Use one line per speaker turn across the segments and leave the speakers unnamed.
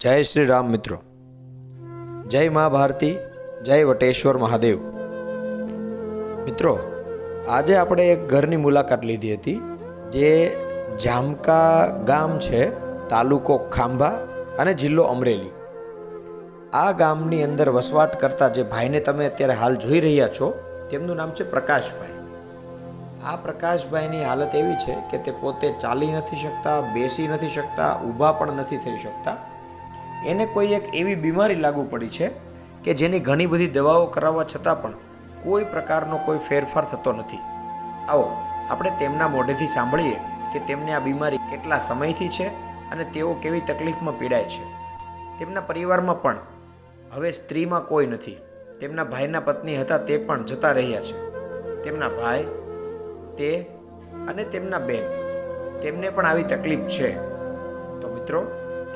જય શ્રી રામ મિત્રો. જય મા ભારતી, જય વટેશ્વર મહાદેવ. મિત્રો, આજે આપણે એક ઘરની મુલાકાત લીધી હતી, જે જામકા ગામ છે, તાલુકો ખાંભા અને જિલ્લો અમરેલી. આ ગામની અંદર વસવાટ કરતા જે ભાઈને તમે અત્યારે હાલ જોઈ રહ્યા છો, તેમનું નામ છે પ્રકાશભાઈ. આ પ્રકાશભાઈની હાલત એવી છે કે તે પોતે ચાલી નથી શકતા, બેસી નથી શકતા, ઊભા પણ નથી થઈ શકતા. એને કોઈ એક એવી બીમારી લાગુ પડી છે કે જેની ઘણી બધી દવાઓ કરાવવા છતાં પણ કોઈ પ્રકારનો કોઈ ફેરફાર થતો નથી. આવો, આપણે તેમના મોઢેથી સાંભળીએ કે તેમને આ બીમારી કેટલા સમયથી છે અને તેઓ કેવી તકલીફમાં પીડાય છે. તેમના પરિવારમાં પણ હવે સ્ત્રીમાં કોઈ નથી. તેમના ભાઈના પત્ની હતા તે પણ જતા રહ્યા છે. તેમના ભાઈ, તે અને તેમના બેન, તેમને પણ આવી તકલીફ છે. તો મિત્રો,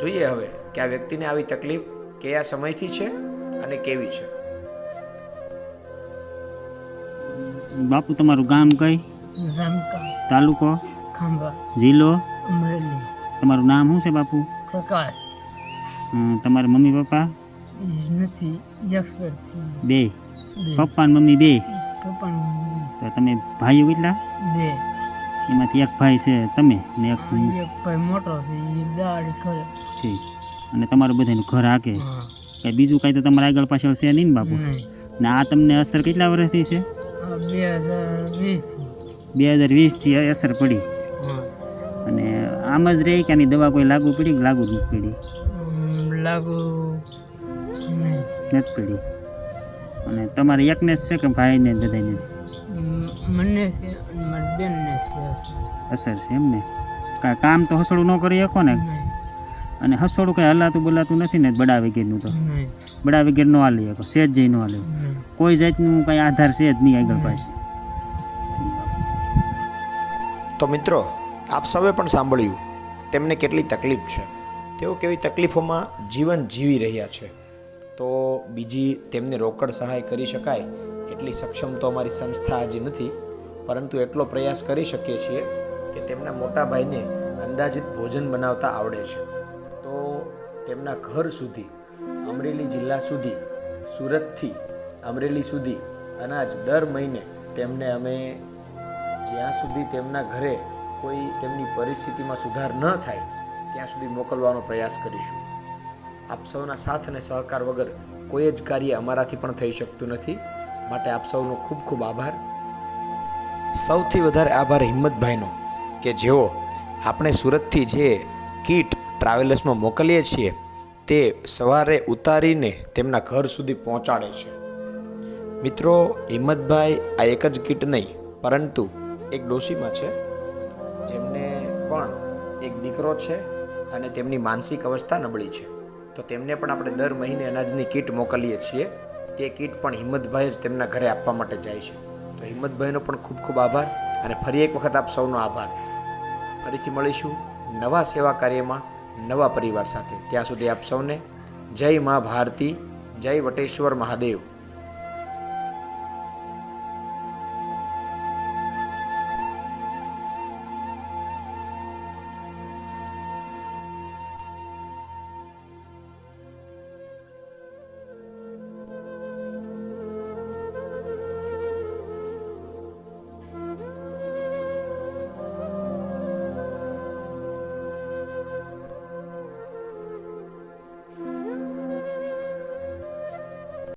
જોઈએ હવે. કે આ વ્યક્તિને આવી તકલીફ કયા સમયથી છે અને કેવી છે?
બાપુ તમારું ગામ કઈ?
ઝામકા
તાલુકો?
ખાંભા.
જિલ્લો?
અમરેલી.
તમારું નામ શું છે બાપુ?
પ્રકાશ.
તમારા મમ્મી પપ્પા?
નથી એક્સપર્ટ
બે.
બે.
પપ્પા અને મમ્મી બે.
પપ્પા
તો તમે ભાઈઓ કેટલા?
બે.
એમાંથી એક ભાઈ છે તમે ને એક
ભાઈ મોટો છે એ દાડી કરે.
છે અને તમારું બધાનું ઘર હાકે કે બીજું કાંઈ તો તમારા આગળ પાછળ છે નહીં ને બાપુ? ને આ તમને અસર કેટલા વર્ષથી છે?
બે હજાર
વીસથી. અસર પડી. અને આમ જ રહી કે આની દવા કોઈ લાગુ પડી કે લાગુ નથી પડી?
લાગુ
નથી પડી. અને તમારે એકને છે કે ભાઈને બધાને
મને છે અને મારી બેનને છે
અસર. છે એમ ને કામ તો હસોડું ન કરી શકો ને? અને હસોડું કંઈ હલાતું બોલાતું નથી ને બડા વગેરેનું તો. બડા વગેરે ન હાલી શકો સેજ જઈ ન હાલે કોઈ જાતનું કંઈ આધાર છે જ નહીં આગળ પાસે
તો મિત્રો આપ સૌએ પણ સાંભળ્યું તેમને કેટલી તકલીફ છે. તેઓ કેવી તકલીફોમાં જીવન જીવી રહ્યા છે. તો બીજી તેમને રોકડ સહાય કરી શકાય એટલી સક્ષમ તો અમારી સંસ્થા હજી નથી પરંતુ એટલો પ્રયાસ કરી શકીએ છીએ કે તેમના મોટા ભાઈને અંદાજિત ભોજન બનાવતા આવડે છે. તેમના ઘર સુધી, અમરેલી જિલ્લા સુધી, સુરતથી અમરેલી સુધી અનાજ દર મહિને તેમને અમે જ્યાં સુધી તેમના ઘરે કોઈ તેમની પરિસ્થિતિમાં સુધાર ન થાય, ત્યાં સુધી મોકલવાનો પ્રયાસ કરીશું. આપ સૌના સાથ અને સહકાર વગર કોઈ જ કાર્ય અમારાથી પણ થઈ શકતું નથી. માટે આપ સૌનો ખૂબ ખૂબ આભાર. સૌથી વધારે આભાર હિંમતભાઈનો, કે જેઓ આપણે સુરતથી જે કીટ ટ્રાવેલર્સમાં મોકલીએ છીએ, તે સવારે ઉતારીને તેમના ઘર સુધી પહોંચાડે છે. મિત્રો, હિંમતભાઈ આ એક જ કીટ નહીં, પરંતુ એક ડોશીમાં છે, જેમને પણ એક દીકરો છે અને તેમની માનસિક અવસ્થા નબળી છે. તો તેમને પણ આપણે દર મહિને અનાજની કીટ મોકલીએ છીએ, તે કીટ પણ હિંમતભાઈ જ તેમના ઘરે આપવા માટે જાય છે. તો હિંમતભાઈનો પણ ખૂબ ખૂબ આભાર અને ફરી એક વખત આપ સૌનો આભાર. ફરીથી મળીશું નવા સેવા કાર્યમાં. નવા પરિવાર સાથે. ત્યાં સુધી આપ સૌને જય મા ભારતી જય વટેશ્વર મહાદેવ.